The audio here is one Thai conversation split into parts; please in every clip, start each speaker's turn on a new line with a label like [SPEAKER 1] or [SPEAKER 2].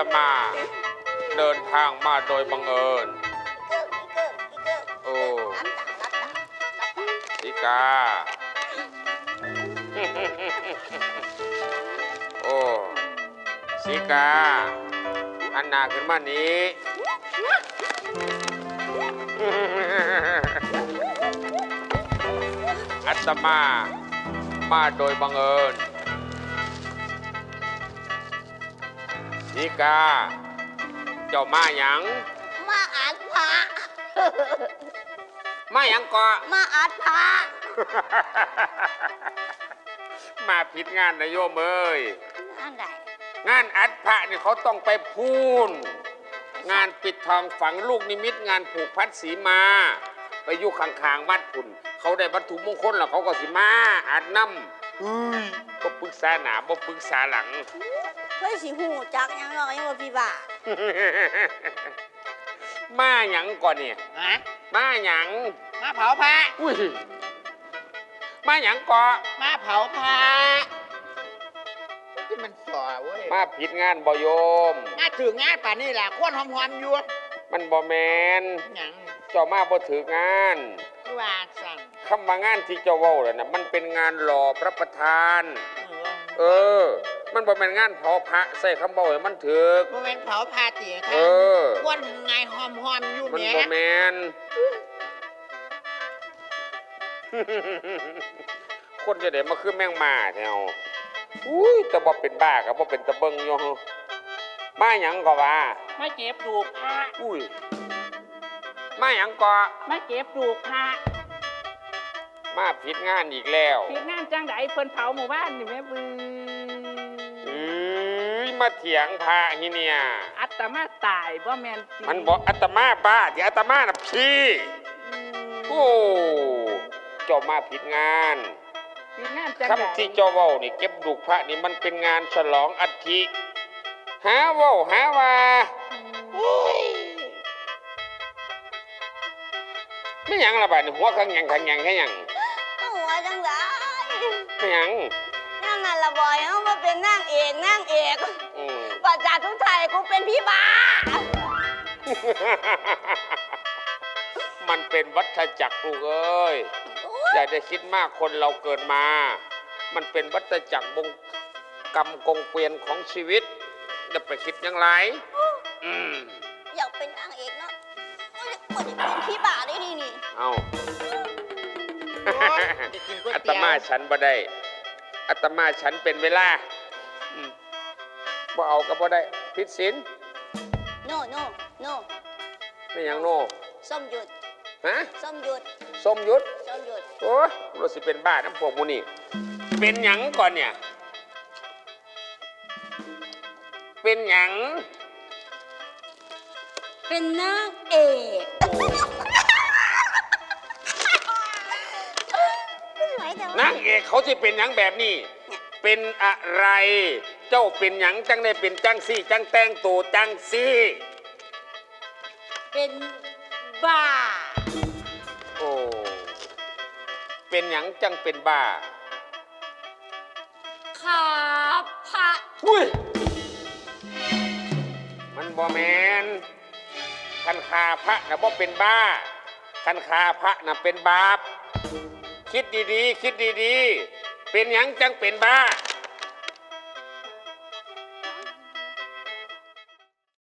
[SPEAKER 1] ตมา เดินทางมาโดยบังเอิญ โอ้สิกา โอ้สิกา อันหนาขึ้นมานี้อัตมามาโดยบังเอิญ สิกา เจ้ามาหยัง
[SPEAKER 2] มาอ่านพระ
[SPEAKER 1] มาหยังก่อ
[SPEAKER 2] มาอ่านพระ
[SPEAKER 1] มาผิดงานนะโยมเอ้ย
[SPEAKER 2] อันใด
[SPEAKER 1] งานอัดพระนี่เขาต้องไปพูน งานปิดทองฝังลูกนิมิตงานผูกพัดสีมา ไปอยู่ข้างๆวัดพุ่น เขาได้วัตถุมงคลแล้วเขาก็สิมาอัดน้ำเฮ้ยบ่ปรึกษาหนาบ่ปรึกษาหลัง
[SPEAKER 2] เฮ้ยสิหูจักหยังหรอกยังว่าพี่บ่า
[SPEAKER 1] มาหยังก่อนเนี่ย
[SPEAKER 3] ฮะ
[SPEAKER 1] มาหยัง
[SPEAKER 3] มาเผาพระ
[SPEAKER 1] อุ้ยมาหยังก่อ
[SPEAKER 3] มาเผาพระที่มันส่อเว้ย
[SPEAKER 1] มาผิดงานบ่โยม
[SPEAKER 3] มาถึงงานป่านนี้แหละควนหอมๆอยู่
[SPEAKER 1] มันบ่แมน
[SPEAKER 3] หยัง
[SPEAKER 1] เจ้ามาบ่ถืองาน
[SPEAKER 3] คือว่าสั่ง
[SPEAKER 1] คำว่างานที่เจ้าเว้าเลยนะมันเป็นงานหล่อพระประธาน
[SPEAKER 3] เออ
[SPEAKER 1] เออ มันบ่เป็นงานเผาพระใส่คำเบาให้มันถึก
[SPEAKER 3] บ่แม่นเผาพระตีค
[SPEAKER 1] เอ
[SPEAKER 3] รับ
[SPEAKER 1] อ
[SPEAKER 3] ควนไงหอมๆอยู่
[SPEAKER 1] มัน
[SPEAKER 3] แหม่
[SPEAKER 1] บ่แมนคนจะได้มาคือแมงมาแถวอุ้ยแต่บ่เป็นบ้ากับบ่เป็นตะเบิงอยู่มาหยังก็ว่า
[SPEAKER 4] มาเก็บดูกพระ
[SPEAKER 1] อุ้ยมาหยังก็
[SPEAKER 4] มาเก็บดูกพระ
[SPEAKER 1] มาผิดงานอีกแล้ว
[SPEAKER 4] ผิดงานจังไดเพิ่นเผาหมู่บ้านนี่แม่บือ
[SPEAKER 1] อือ มาเถียงพระฮิเนี่ย
[SPEAKER 4] อัตมาตายบ่แม่นจริง
[SPEAKER 1] มันบอกอัตมาบ้าที่อัตมาน่ะพี่
[SPEAKER 4] อืม
[SPEAKER 1] โอ้เจ้ามาผิดงาน
[SPEAKER 4] ผิดงานจังได
[SPEAKER 1] คำที่เจ้าเว้านี่เก็บดุกพระนี่มันเป็นงานฉลองอัฐิหาเว้าหาว่าไม่หยังละบาดนี่หัวขังหยังขังหยังแค่หยัง
[SPEAKER 2] หัวจังได
[SPEAKER 1] ไม่หยัง
[SPEAKER 2] นั่นน่ะละบอยเฮามาเป็นนางเอกนางเอก
[SPEAKER 1] อืม
[SPEAKER 2] ประจาทุกไทยกูเป็นพี่บ้า
[SPEAKER 1] มันเป็นวัฏจักรลูกเอ้ย อย่าได้คิดมากคนเราเกิดมา มันเป็นวัฏจักรบงกรรมกงเกวียนของชีวิตอย่าไปคิดอย่างไรอืม
[SPEAKER 2] อยากเป็นนางเอกเนาะก็จะเป็นพี่บ้าได้ดีนี่
[SPEAKER 1] เอา
[SPEAKER 3] โอ๊ยจะกินก๋วย
[SPEAKER 1] อัต
[SPEAKER 3] เตี๋ยว
[SPEAKER 1] มาฉันบ่ได้อัตมาฉันเป็นเวลาอืม บ่เอาก็บ่ได้ผิดศีล
[SPEAKER 5] โน่โน่โน่
[SPEAKER 1] ไม่หยังโน
[SPEAKER 5] ส้มหยุด
[SPEAKER 1] ฮะ
[SPEAKER 5] ส้มหยุด
[SPEAKER 1] ส้มยุทธ
[SPEAKER 5] ส้มหยุด
[SPEAKER 1] โอ้ยเราสิเป็นบ้าน้ำพวกมูนี่เป็นหยังก่อนเนี่ย เป็นหยัง
[SPEAKER 2] เป็นนางเอก
[SPEAKER 5] สวยแต่ว่า
[SPEAKER 1] นางเอกเขาจะเป็นหยังแบบนี้ เป็นอะไร เจ้าเป็นหยังจังได้เป็นจังซี่ จังแต่งตัวจังซี่
[SPEAKER 2] เป็นบ้า
[SPEAKER 1] โอ้ เป็นหยังจังเป็นบ้า
[SPEAKER 2] ขาพระ
[SPEAKER 1] อุ้ย มันบอแมนคันคาพระนะบ่เป็นบ้า คันคาพระนะเป็นบาป คิดดีๆ คิดดีๆ เป็นหยังจังเป็นบ้า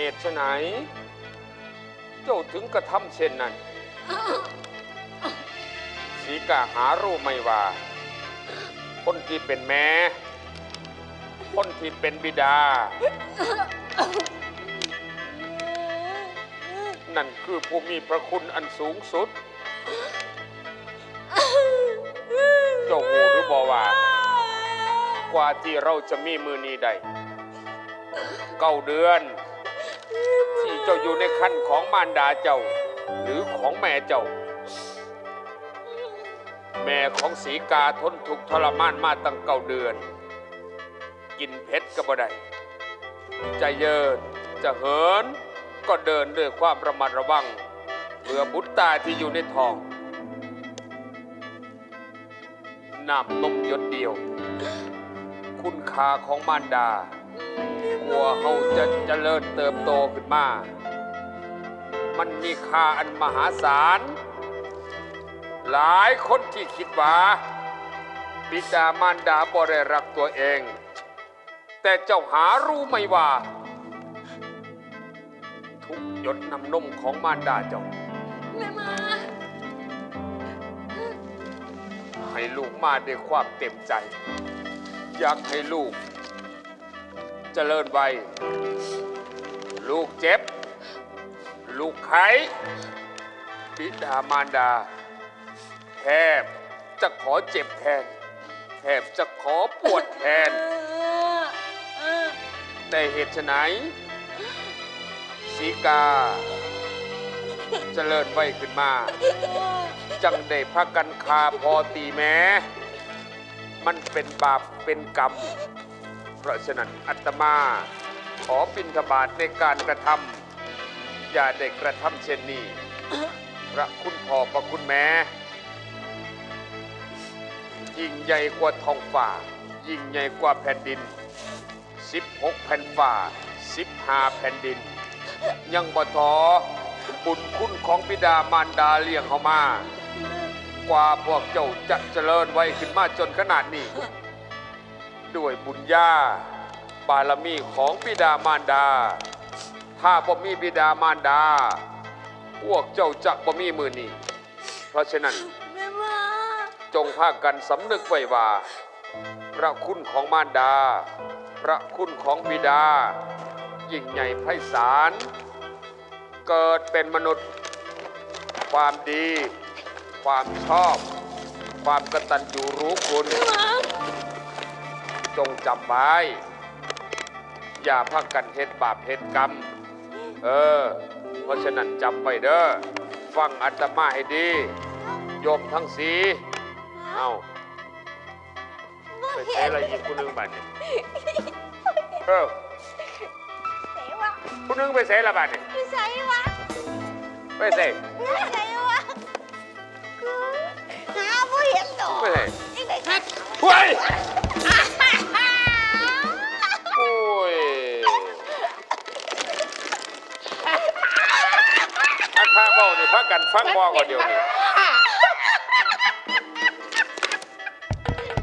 [SPEAKER 1] เหตุไฉนเจ้าถึงกระทำเช่นนั้น สีกาหารู้ไหม่ว่า คนที่เป็นแม่ คนที่เป็นบิดา นั่นคือผู้มีพระคุณอันสูงสุด เจ้าหูหรือบอกว่า กว่าที่เราจะมีมือนี้ได้เก้าเดือน ที่เจ้าอยู่ในขั้นของมารดาเจ้า หรือของแม่เจ้า แม่ของสีกาทนทุกข์ทรมานมาตั้งเก้าเดือน กินเพชรก็บ่ได้จะเยินจะเหินก็เดินด้วยความระมัดระวังเพื่อบุตรตาที่อยู่ในท้องน้ำนมหยดเดียว คุณค่าของมารดา กลัวเขาจะเจริญเติบโตขึ้นมา มันมีค่าอันมหาศาล หลายคนที่คิดว่าบิดามารดาบ่ได้รักตัวเอง แต่เจ้าหารู้ไหมว่า ทุกหยดน้ำนมของมารดาเจ้า
[SPEAKER 2] แม่มา
[SPEAKER 1] ให้ลูกมาด้วยความเต็มใจ อยากให้ลูก เจริญวัย ลูกเจ็บ ลูกไข้บิดามารดา แทบจะขอเจ็บแทน แทบจะขอปวดแทน แต่เหตุไฉนสีกา เจริญวัยขึ้นมา จังได้พักกันคาพอตีแม้ มันเป็นบาปเป็นกรรม ราะฉะนั้นอัตมาขอบิณฑบาตในการกระทำอย่าได้กระทำเช่นนี้ พระคุณพ่อพระคุณแม่ยิ่งใหญ่กว่าทองฝ่ายิ่งใหญ่กว่าแผ่นดิน 16 แผ่นฝ่า15 แผ่นดิน ยังบ่ทอบุญคุณของบิดามารดาเลี้ยงเขามา กว่าพวกเจ้าจะเจริญไว้ขึ้นมาจนขนาดนี้ ด้วยบุญญาบารมีของบิดามารดา ถ้าบ่มีบิดามารดา พวกเจ้าจะบ่มีมือนี้เพราะฉะนั้นจงพากันสำนึกไว้ว่า พระคุณของมารดา พระคุณของบิดา ยิ่งใหญ่ไพศาลเกิดเป็นมนุษย์ ความดี ความชอบ ความกตัญญูรู้คุณ จงจำไว้ อย่าพักกันเฮ็ดบาปเฮ็ดกรรม เออ เพราะฉะนั้นจำไว้เด้อ ฟังอัตมาให้ดี โยมทั้งสีเอาไปใช้อะไรอีกคนหนึงบัดเนี่ยเออ
[SPEAKER 5] เสวะ
[SPEAKER 1] คนหนึงไปใช้ละบัดเนี่ย
[SPEAKER 5] พี่ใส่วะ
[SPEAKER 1] ไปใส่
[SPEAKER 5] พี่ใส่วะกูหาผู้เห็นดอก
[SPEAKER 1] ไปใส่
[SPEAKER 5] ยังไงครับ
[SPEAKER 1] เฮ้ยโอ้ย เบ้านี่พระกันฟังบอก่อนเดียวนี่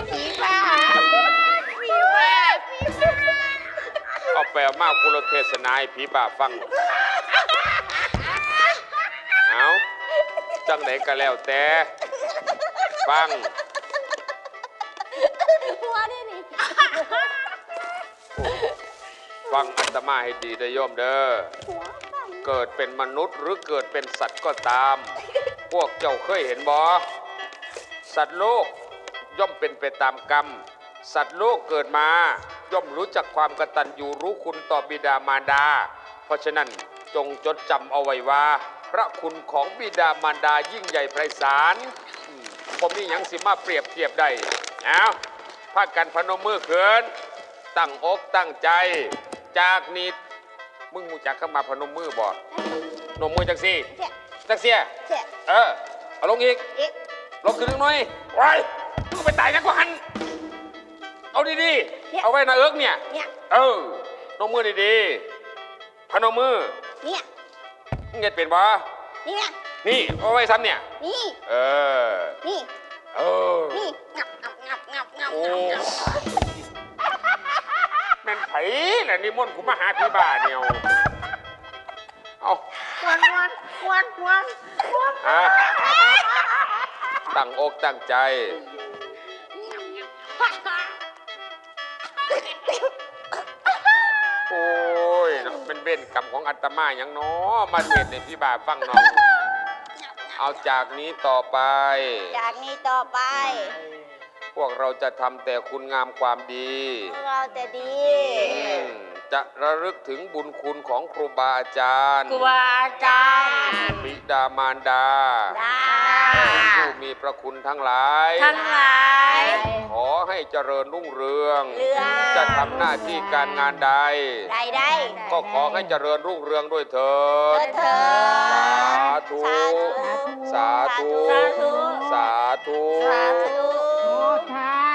[SPEAKER 5] ผีบ้าผีบ้าผีบ้า
[SPEAKER 1] เอาแปลมากกุลเทศนาให้ผีบ้าฟัง เอาจังไหนก็แล้วแต่ ฟัง
[SPEAKER 5] หัวนี่นี่
[SPEAKER 1] ฟังอัตมาให้ดีได้อโยมเด้อ เกิดเป็นมนุษย์หรือเกิดเป็นสัตว์ก็ตาม พวกเจ้าเคยเห็นบ่สัตว์โลกย่อมเป็นไปตามกรรม สัตว์โลกเกิดมาย่อมรู้จักความกตัญญูรู้คุณต่อบิดามารดา เพราะฉะนั้นจงจดจำเอาไว้ว่า พระคุณของบิดามารดายิ่งใหญ่ไพศาลอืมผมนี่ยังสิมาเปรียบเทียบได้เอาพากันพนมมือเขินตั้งอกตั้งใจ จากนี้ มึงมูจักเข้ามาพนมมือบ่นมมือจังสิ
[SPEAKER 5] เจ๊ะ
[SPEAKER 1] จังเสีย
[SPEAKER 5] เจ๊ะ
[SPEAKER 1] เออเอาลงอีก
[SPEAKER 5] เอ๊ะ
[SPEAKER 1] ลงขึ้นนิดหน่อยไว้มึงไปตายกันกว่าหันเอาดีๆเอาไว้หนาเอิกเนี่ย
[SPEAKER 5] เนี่ย
[SPEAKER 1] เออนมมือดีๆพนมมือ
[SPEAKER 5] เนี่ย
[SPEAKER 1] มึงเห็ดเป็นบ่
[SPEAKER 5] เนี่ย
[SPEAKER 1] นี่เอาไว้ซ้ำเนี่ย
[SPEAKER 5] นี่
[SPEAKER 1] เออ
[SPEAKER 5] นี่
[SPEAKER 1] เออ
[SPEAKER 5] นี่งับงับงับงับงับ
[SPEAKER 1] โอ้
[SPEAKER 5] งับงับ
[SPEAKER 1] แม่นไผ่แหละนิมนต์กูมาหาพี่บ้าเนี่ยเอา
[SPEAKER 5] วันวันวันวันวัน
[SPEAKER 1] อะตั้งอกตั้งใจ โอ้ยเนาะเป็นเว้นกรรมของอาตมาอย่างน้อมาเทศในพี่บาฟังหน้องเอาจากนี้ต่อไป
[SPEAKER 5] จากนี้ต่อไป
[SPEAKER 1] พวกเราจะทำแต่คุณงามความดี
[SPEAKER 5] พวกเราจะดี
[SPEAKER 1] อืมจะระลึกถึงบุญคุณของครูบาอาจารย์
[SPEAKER 2] ครูบาอาจารย์
[SPEAKER 1] บิดามารดา
[SPEAKER 5] ได้
[SPEAKER 1] ผู้มีพระคุณทั้งหลาย
[SPEAKER 2] ทั้งหลาย
[SPEAKER 1] ขอให้เจริญรุ่งเรือง
[SPEAKER 5] เรือ
[SPEAKER 1] จะทำหน้าที่การงานใด
[SPEAKER 5] ได้ได้
[SPEAKER 1] ก็ขอให้เจริญรุ่งเรืองด้วยเถิด
[SPEAKER 5] เถิด
[SPEAKER 1] สาธุ สาธุ
[SPEAKER 2] สาธุ
[SPEAKER 1] สาธุ
[SPEAKER 5] สาธุ